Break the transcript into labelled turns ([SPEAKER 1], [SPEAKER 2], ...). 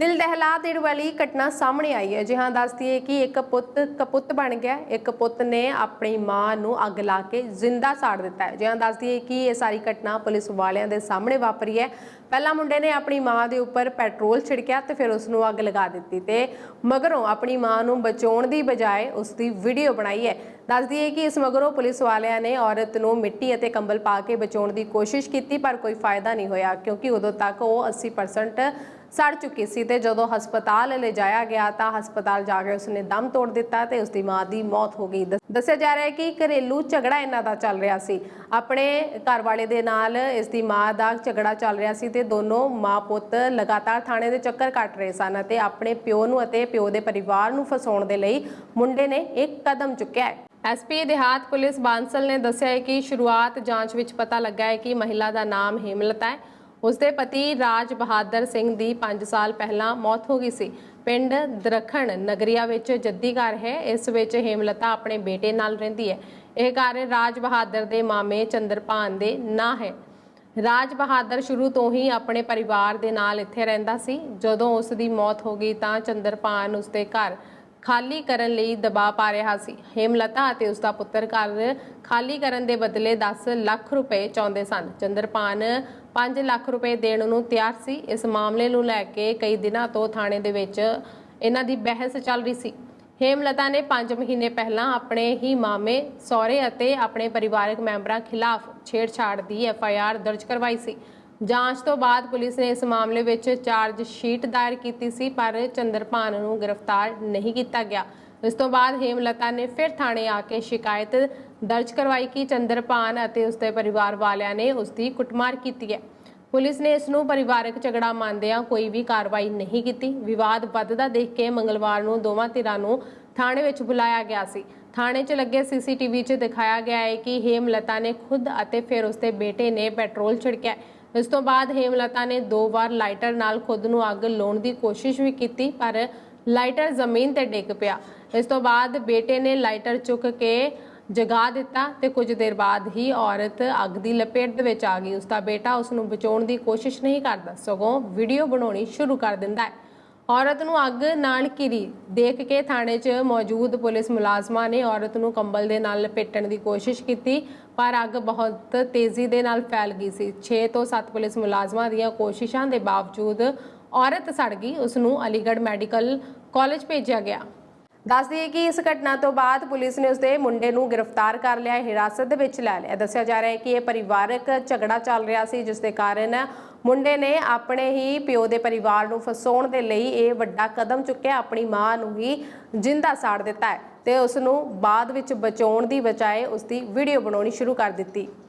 [SPEAKER 1] ਦਿਲ ਦਹਿਲਾ ਦੇਣ ਵਾਲੀ ਘਟਨਾ ਸਾਹਮਣੇ ਆਈ ਹੈ। ਜਿਹਾਂ ਦੱਸਦੀ ਹੈ ਕਿ ਇੱਕ ਪੁੱਤ ਕਪੁੱਤ ਬਣ ਗਿਆ। ਇੱਕ ਪੁੱਤ ਨੇ ਆਪਣੀ ਮਾਂ ਨੂੰ ਅੱਗ ਲਾ ਕੇ ਜ਼ਿੰਦਾ ਸਾੜ ਦਿੱਤਾ ਹੈ। ਜਿਹਾਂ ਦੱਸਦੀ ਹੈ ਕਿ ਇਹ ਸਾਰੀ ਘਟਨਾ ਪੁਲਿਸ ਵਾਲਿਆਂ ਦੇ ਸਾਹਮਣੇ ਵਾਪਰੀ ਹੈ। ਪਹਿਲਾਂ ਮੁੰਡੇ ਨੇ ਆਪਣੀ ਮਾਂ ਦੇ ਉੱਪਰ ਪੈਟਰੋਲ ਛਿੜਕਿਆ ਤੇ ਫਿਰ ਉਸ ਨੂੰ ਅੱਗ ਲਗਾ ਦਿੱਤੀ ਤੇ ਮਗਰੋਂ ਆਪਣੀ ਮਾਂ ਨੂੰ ਬਚਾਉਣ ਦੀ ਬਜਾਏ ਉਸ ਦੀ ਵੀਡੀਓ ਬਣਾਈ ਹੈ। ਦੱਸਦੀ ਹੈ ਕਿ ਇਸ ਮਗਰੋਂ ਪੁਲਿਸ ਵਾਲਿਆਂ ਨੇ ਔਰਤ ਨੂੰ ਮਿੱਟੀ ਅਤੇ ਕੰਬਲ ਪਾ ਕੇ ਬਚਾਉਣ ਦੀ ਕੋਸ਼ਿਸ਼ ਕੀਤੀ, ਪਰ ਕੋਈ ਫਾਇਦਾ ਨਹੀਂ ਹੋਇਆ ਕਿਉਂਕਿ ਉਦੋਂ ਤੱਕ ਉਹ 80% ਸੜ ਚੁੱਕੀ ਸੀ ਤੇ ਜਦੋਂ ਹਸਪਤਾਲ ਲਿਜਾਇਆ ਗਿਆ ਤਾਂ ਹਸਪਤਾਲ ਜਾ ਕੇ ਉਸਨੇ ਦਮ ਤੋੜ ਦਿੱਤਾ ਤੇ ਉਸਦੀ ਮਾਂ ਦੀ ਮੌਤ ਹੋ ਗਈ। ਦੱਸਿਆ ਜਾ ਰਿਹਾ ਹੈ ਕਿ ਘਰੇਲੂ ਝਗੜਾ ਇਹਨਾਂ ਦਾ ਚੱਲ ਰਿਹਾ ਸੀ। ਆਪਣੇ ਘਰ ਵਾਲੇ ਦੇ ਨਾਲ ਇਸ ਦੀ ਮਾਂ ਦਾ ਝਗੜਾ ਚੱਲ ਰਿਹਾ ਸੀ ਤੇ ਦੋਨੋਂ ਮਾਂ ਪੁੱਤ ਲਗਾਤਾਰ ਥਾਣੇ ਦੇ ਚੱਕਰ ਕੱਟ ਰਹੇ ਸਨ ਅਤੇ ਆਪਣੇ ਪਿਓ ਨੂੰ ਅਤੇ ਪਿਓ ਦੇ ਪਰਿਵਾਰ ਨੂੰ ਫਸਾਉਣ ਦੇ ਲਈ ਮੁੰਡੇ ਨੇ ਇੱਕ ਕਦਮ ਚੁੱਕਿਆ ਹੈ। ਐਸਪੀ ਦੇਹਾਤ ਪੁਲਿਸ ਬਾਂਸਲ ਨੇ ਦੱਸਿਆ ਹੈ ਕਿ ਸ਼ੁਰੂਆਤ ਜਾਂਚ ਵਿੱਚ ਪਤਾ ਲੱਗਾ ਹੈ ਕਿ ਮਹਿਲਾ ਦਾ ਨਾਮ ਹੇਮਲਤਾ ਹੈ। ਉਸਦੇ ਪਤੀ ਰਾਜ ਬਹਾਦਰ ਸਿੰਘ ਦੀ 5 ਸਾਲ ਪਹਿਲਾਂ ਮੌਤ ਹੋ ਗਈ ਸੀ। ਪਿੰਡ ਦਰਖਣ ਨਗਰੀਆ ਵਿੱਚ ਜੱਦੀ ਘਰ ਹੈ। ਇਸ ਵਿੱਚ ਹੇਮਲਤਾ ਆਪਣੇ ਬੇਟੇ ਨਾਲ ਰਹਿੰਦੀ ਹੈ। ਇਹ ਘਰ ਰਾਜ ਬਹਾਦਰ ਦੇ ਮਾਮੇ ਚੰਦਰਪਾਨ ਦੇ ਨਾਂ ਹੈ। ਰਾਜ ਬਹਾਦਰ ਸ਼ੁਰੂ ਤੋਂ ਹੀ ਆਪਣੇ ਪਰਿਵਾਰ ਦੇ ਨਾਲ ਇੱਥੇ ਰਹਿੰਦਾ ਸੀ। ਜਦੋਂ ਉਸ ਦੀ ਮੌਤ ਹੋ ਗਈ ਤਾਂ ਚੰਦਰਪਾਨ ਉਸਦੇ ਘਰ ਖਾਲੀ ਕਰਨ ਲਈ ਦਬਾਅ ਪਾ ਰਿਹਾ ਸੀ। ਹੇਮਲਤਾ ਅਤੇ ਉਸਦਾ ਪੁੱਤਰ ਘਰ ਖਾਲੀ ਕਰਨ ਦੇ ਬਦਲੇ 10 ਲੱਖ ਰੁਪਏ ਚਾਹੁੰਦੇ ਸਨ। ਚੰਦਰਪਾਨ 5 ਲੱਖ ਰੁਪਏ ਦੇਣ ਨੂੰ ਤਿਆਰ ਸੀ। ਇਸ ਮਾਮਲੇ ਨੂੰ ਲੈ ਕੇ ਕਈ ਦਿਨਾਂ ਤੋਂ ਥਾਣੇ ਦੇ ਵਿੱਚ ਇਹਨਾਂ ਦੀ ਬਹਿਸ ਚੱਲ ਰਹੀ ਸੀ। ਹੇਮਲਤਾ ਨੇ 5 ਮਹੀਨੇ ਪਹਿਲਾਂ ਆਪਣੇ ਹੀ ਮਾਮੇ, ਸਹੁਰੇ ਅਤੇ ਆਪਣੇ ਪਰਿਵਾਰਕ ਮੈਂਬਰਾਂ ਖਿਲਾਫ ਛੇੜਛਾੜ ਦੀ ਐਫ ਆਈ ਆਰ ਦਰਜ ਕਰਵਾਈ ਸੀ। ਜਾਂਚ ਤੋਂ ਬਾਅਦ ਪੁਲਿਸ ਨੇ ਇਸ ਮਾਮਲੇ ਵਿੱਚ ਚਾਰਜ ਸ਼ੀਟ ਦਾਇਰ ਕੀਤੀ ਸੀ, ਪਰ ਚੰਦਰਪਾਨ ਨੂੰ ਗ੍ਰਿਫਤਾਰ ਨਹੀਂ ਕੀਤਾ ਗਿਆ। ਇਸ ਤੋਂ ਬਾਅਦ ਹੇਮਲਤਾ ਨੇ ਫਿਰ ਥਾਣੇ ਆ ਕੇ ਸ਼ਿਕਾਇਤ ਦਰਜ ਕਰਵਾਈ ਕਿ ਚੰਦਰਪਾਨ ਅਤੇ ਉਸਦੇ ਪਰਿਵਾਰ ਵਾਲਿਆਂ ਨੇ ਉਸ ਦੀ ਕੁੱਟਮਾਰ ਕੀਤੀ ਹੈ। ਪੁਲਿਸ ਨੇ ਇਸ ਨੂੰ ਪਰਿਵਾਰਕ ਝਗੜਾ ਮੰਨਦਿਆਂ ਕੋਈ ਵੀ ਕਾਰਵਾਈ ਨਹੀਂ ਕੀਤੀ। ਵਿਵਾਦ ਵੱਧਦਾ ਦੇਖ ਕੇ ਮੰਗਲਵਾਰ ਨੂੰ ਦੋਵਾਂ ਧਿਰਾਂ ਨੂੰ ਥਾਣੇ ਵਿੱਚ ਬੁਲਾਇਆ ਗਿਆ ਸੀ। ਥਾਣੇ 'ਚ ਲੱਗੇ ਸੀਸੀਟੀਵੀ 'ਚ ਦਿਖਾਇਆ ਗਿਆ ਹੈ ਕਿ ਹੇਮਲਤਾ ਨੇ ਖੁਦ ਅਤੇ ਫਿਰ ਉਸਦੇ ਬੇਟੇ ਨੇ ਪੈਟਰੋਲ ਛਿੜਕਿਆ ਇਸ ਤੋਂ ਬਾਅਦ ਹੇਮਲਤਾ ਨੇ ਦੋ ਵਾਰ ਲਾਈਟਰ ਨਾਲ ਖੁਦ ਨੂੰ ਅੱਗ ਲਾਉਣ ਦੀ ਕੋਸ਼ਿਸ਼ ਵੀ ਕੀਤੀ, ਪਰ ਲਾਈਟਰ ਜ਼ਮੀਨ ਤੇ ਡਿੱਗ ਪਿਆ। ਇਸ ਤੋਂ ਬਾਅਦ ਬੇਟੇ ਨੇ ਲਾਈਟਰ ਚੁੱਕ ਕੇ ਜਗਾ ਦਿੱਤਾ ਤੇ ਕੁਝ ਦੇਰ ਬਾਅਦ ਹੀ ਔਰਤ ਅੱਗ ਦੀ ਲਪੇਟ ਦੇ ਵਿੱਚ ਆ ਗਈ। ਉਸ ਦਾ ਬੇਟਾ ਉਸ ਨੂੰ ਬਚਾਉਣ ਦੀ ਕੋਸ਼ਿਸ਼ ਨਹੀਂ ਕਰਦਾ। ਸਗੋਂ ਵੀਡੀਓ ਬਣਾਉਣੀ ਸ਼ੁਰੂ ਕਰ ਦਿੰਦਾ ਹੈ। ਔਰਤ ਨੂੰ ਅੱਗ ਨਾਲ ਘਿਰੀ। ਦੇਖ ਕੇ ਥਾਣੇ 'ਚ ਮੌਜੂਦ ਪੁਲਿਸ ਮੁਲਾਜ਼ਮਾਂ ਨੇ ਔਰਤ ਨੂੰ ਕੰਬਲ ਦੇ ਨਾਲ ਲਪੇਟਣ ਦੀ ਕੋਸ਼ਿਸ਼ ਕੀਤੀ, ਪਰ ਅੱਗ ਬਹੁਤ ਤੇਜ਼ੀ ਦੇ ਨਾਲ ਫੈਲ ਗਈ ਸੀ। 6 ਤੋਂ 7 ਪੁਲਿਸ ਮੁਲਾਜ਼ਮਾਂ ਦੀਆਂ ਕੋਸ਼ਿਸ਼ਾਂ ਦੇ ਬਾਵਜੂਦ ਔਰਤ ਸੜ ਗਈ। ਉਸ ਨੂੰ ਅਲੀਗੜ੍ਹ ਮੈਡੀਕਲ ਕਾਲਜ ਭੇਜਿਆ ਗਿਆ। ਦੱਸਦੀ ਹੈ ਕਿ ਇਸ ਘਟਨਾ ਤੋਂ ਬਾਅਦ ਪੁਲਿਸ ਨੇ ਉਸਦੇ ਮੁੰਡੇ ਨੂੰ ਗ੍ਰਿਫਤਾਰ ਕਰ ਲਿਆ ਹਿਰਾਸਤ ਦੇ ਵਿੱਚ ਲੈ ਲਿਆ। ਦੱਸਿਆ ਜਾ ਰਿਹਾ ਹੈ ਕਿ ਇਹ ਪਰਿਵਾਰਕ ਝਗੜਾ ਚੱਲ ਰਿਹਾ ਸੀ, ਜਿਸ ਦੇ ਕਾਰਨ ਮੁੰਡੇ ਨੇ ਆਪਣੇ ਹੀ ਪਿਓ ਦੇ ਪਰਿਵਾਰ ਨੂੰ ਫਸਾਉਣ ਦੇ ਲਈ ਇਹ ਵੱਡਾ ਕਦਮ ਚੁੱਕਿਆ, ਆਪਣੀ ਮਾਂ ਨੂੰ ਹੀ ਜਿੰਦਾ ਸਾੜ ਦਿੱਤਾ ਹੈ ਤੇ ਉਸ ਨੂੰ ਬਾਅਦ ਵਿੱਚ ਬਚਾਉਣ ਦੀ ਬਜਾਏ ਉਸ ਦੀ ਵੀਡੀਓ ਬਣਾਉਣੀ ਸ਼ੁਰੂ ਕਰ ਦਿੱਤੀ।